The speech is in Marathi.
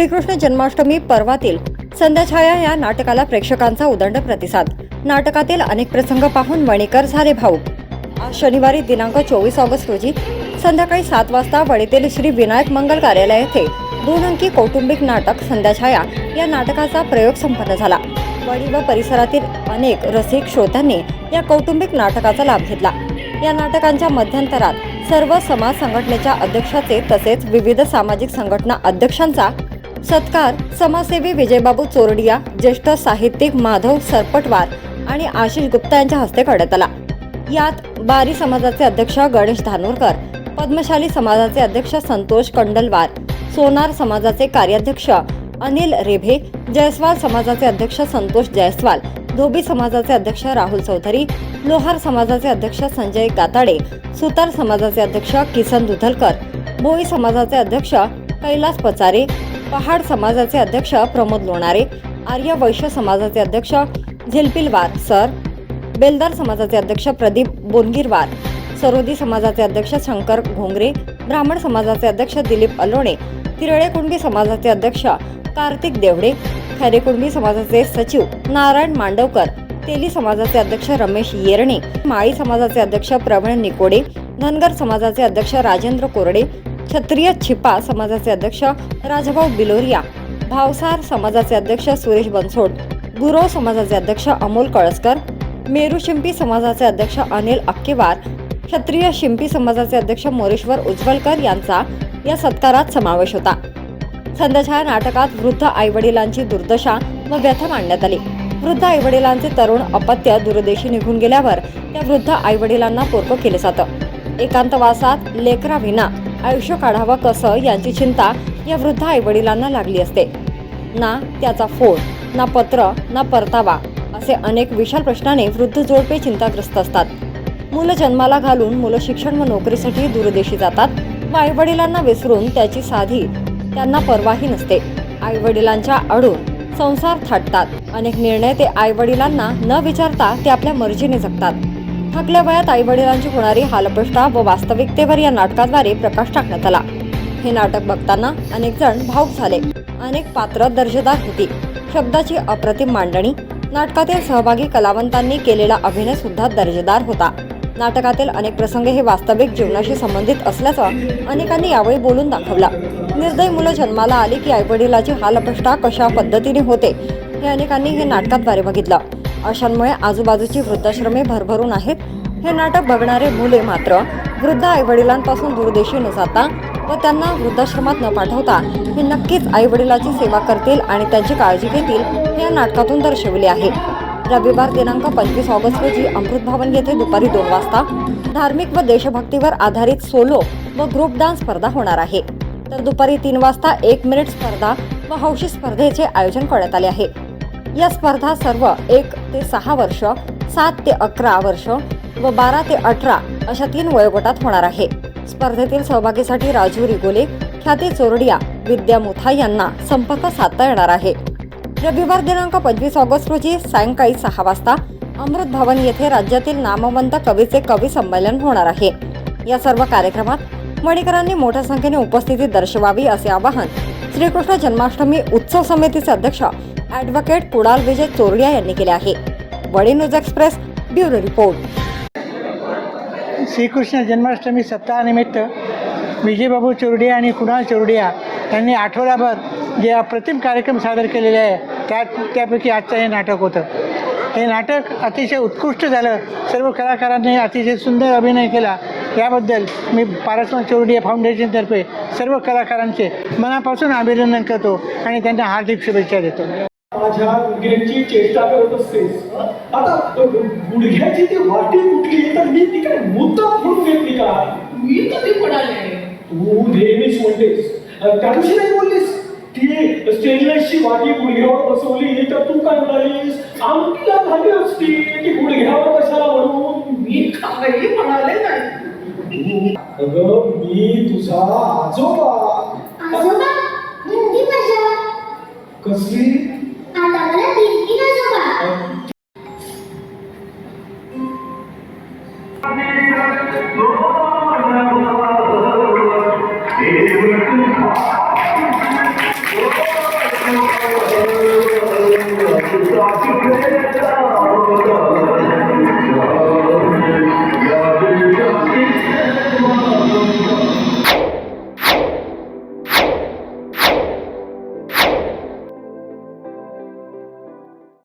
श्रीकृष्ण जन्माष्टमी पर्वातील संध्याछाया या नाटकाला प्रेक्षकांचा उदंड प्रतिसाद. नाटकातील अनेक प्रसंग पाहून वणीकर झाले भाऊक आज शनिवारी दिनांक चोवीस ऑगस्ट रोजी संध्याकाळी सात वाजता वडीतील श्री विनायक मंगल कार्यालय येथे दोन अंकी कौटुंबिक नाटक संध्याछाया या नाटकाचा प्रयोग संपन्न झाला. वडी व परिसरातील अनेक रसिक श्रोत्यांनी या कौटुंबिक नाटकाचा लाभ घेतला. या नाटकांच्या मध्यंतरात सर्व समाज संघटनेच्या अध्यक्षाचे तसेच विविध सामाजिक संघटना अध्यक्षांचा सत्कार समाजसेवी विजयबाबू चोरडिया ज्येष्ठ साहित्यिक माधव सरपटवार आणि आशिष गुप्ता यांच्या हस्ते करण्यात आला. यात बारी समाजाचे अध्यक्ष गणेश धानोरकर पद्मशाली समाजाचे अध्यक्ष संतोष कंडलवार सोनार समाजाचे कार्याध्यक्ष अनिल रेभे जयस्वाल समाजाचे अध्यक्ष संतोष जयस्वाल धोबी समाजाचे अध्यक्ष राहुल चौधरी लोहार समाजाचे अध्यक्ष संजय गाताडे सुतार समाजाचे अध्यक्ष किसन दुधलकर भोई समाजाचे अध्यक्ष कैलास पचारे पहाड समाजाचे अध्यक्ष प्रमोद लोणारे आर्य वैश्य समाजाचे अध्यक्ष झिलपिलवार सर बेलदार समाजाचे अध्यक्ष प्रदीप बोनगीरवार सरोदी समाजाचे अध्यक्ष शंकर घोंगरे ब्राह्मण समाजाचे अध्यक्ष दिलीप अलोणे तिरळे कुणबी समाजाचे अध्यक्ष कार्तिक देवडे खैरे कुणबी समाजाचे सचिव नारायण मांडवकर तेली समाजाचे अध्यक्ष रमेश येरणे माळी समाजाचे अध्यक्ष प्रवीण निकोडे धनगर समाजाचे अध्यक्ष राजेंद्र कोरडे क्षत्रिय छिपा समाजाचे अध्यक्ष राजभाऊ बिलोरिया भावसार समाजाचे अध्यक्ष सुरेश बनसोड गुरव समाजाचे अध्यक्ष अमोल कळसकर मेरू शिंपी समाजाचे अध्यक्ष अनिल अक्केवार क्षत्रिय शिंपी समाजाचे अध्यक्ष मोरेश्वर उज्ज्वलकर यांचा या सत्कारात समावेश होता. संध्याच्या नाटकात वृद्ध आईवडिलांची दुर्दशा व व्यथा मांडण्यात आली. वृद्ध आईवडिलांचे तरुण अपत्य दूरदेशी निघून गेल्यावर त्या वृद्ध आईवडिलांना पोरकं केलं जातं. एकांतवासात लेकराविना आयुष्य काढावं कसं यांची चिंता या वृद्ध आईवडिलांना लागली असते. ना त्याचा फोन ना पत्र ना परतावा असे अनेक विशाल प्रश्नाने वृद्ध जोडपे चिंताग्रस्त असतात. मुलं जन्माला घालून मुलं शिक्षण व नोकरीसाठी दूरदेशी जातात व आईवडिलांना विसरून त्याची साधी त्यांना परवाही नसते. आईवडिलांच्या अडून संसार थाटतात. अनेक निर्णय ते आईवडिलांना न विचारता ते आपल्या मर्जीने जगतात. थकल्या वयात आईवडिलांची होणारी हालप्रष्टा व वास्तविकतेवर या नाटकाद्वारे प्रकाश टाकण्यात आला. हे नाटक बघताना अनेक जण भाऊक झाले. अनेक पात्र दर्जेदार होती. शब्दाची अप्रतिम मांडणी नाटकातील सहभागी कलावंतांनी केलेला अभिनय सुद्धा दर्जेदार होता. नाटकातील अनेक प्रसंग हे वास्तविक जीवनाशी संबंधित असल्याचं अनेकांनी यावेळी बोलून दाखवला. निर्दयी मुलं जन्माला आली की आईवडिलाची हालपष्टा कशा पद्धतीने होते हे अनेकांनी हे नाटकाद्वारे बघितलं. अशांमुळे आजूबाजूची वृद्धाश्रमे भरभरून आहेत. हे नाटक बघणारे मुले मात्र वृद्ध आईवडिलांपासून दूरदेशी न जाता व त्यांना वृद्धाश्रमात न पाठवता हे नक्कीच आईवडिलाची सेवा करतील आणि त्यांची काळजी घेतील हे या नाटकातून दर्शविले आहे. रविवार दिनांक पंचवीस ऑगस्ट रोजी अमृत भवन येथे दुपारी दोन वाजता धार्मिक व देशभक्तीवर आधारित सोलो व ग्रुप डान्स स्पर्धा होणार आहे. तर दुपारी तीन वाजता एक मिनिट स्पर्धा व हौशी स्पर्धेचे आयोजन करण्यात आले आहे. या स्पर्धा सर्व एक ते सहा वर्ष सात ते अकरा वर्ष व बारा ते अठरा अशा तीन वयोगटात होणार आहे. स्पर्धेतील सहभागीसाठी राजू रिगोले ख्याती चोरडिया विद्या मुथा यांना संपर्क साधता येणार आहे. रविवार दिनांक पंचवीस ऑगस्ट रोजी सायंकाळी सहा वाजता अमृत भवन येथे राज्यातील नामवंत कवीचे कवी संमेलन होणार आहे. या सर्व कार्यक्रमात मणिकरांनी मोठ्या संख्येने उपस्थिती दर्शवावी असे आवाहन श्रीकृष्ण जन्माष्टमी उत्सव समितीचे अध्यक्ष ॲडव्होकेट कुणाल विजय चोरडिया यांनी केले आहे. Wadi news express bureau report. Shrikrishna Janmashtami सप्ताहानिमित्त विजयबाबू चोरडिया आणि कुणाल चोरडिया यांनी आठवड्याभर जे अप्रतिम कार्यक्रम सादर केलेले आहे त्या त्यापैकी आजचं हे नाटक होतं. हे नाटक अतिशय उत्कृष्ट झालं. सर्व कलाकारांनी अतिशय सुंदर अभिनय केला. याबद्दल मी पारसमल चोरडिया फाउंडेशनतर्फे सर्व कलाकारांचे मनापासून अभिनंदन करतो आणि त्यांना हार्दिक शुभेच्छा देतो. माझ्या गुडघ्यांची चेष्टा करत असतेस आता गुडघ्याची ती वाटी कुठली तर मी ती काय मुद्दा म्हणून घेतली का? मी कधी म्हणाले तू नेहमीच म्हणतेस त्या दिवशी नाही बोललीस? ती स्टेनलेसची वाटी गुडघ्यावर बसवली तर तू काय म्हणालीस? आमटीला झाली असती ती गुडघ्यावर कशाला म्हणून मी काही म्हणाले नाही. अगं मी तुझा आजोबा. आजोबा? हिंदी भाषा? कसली? Thank you.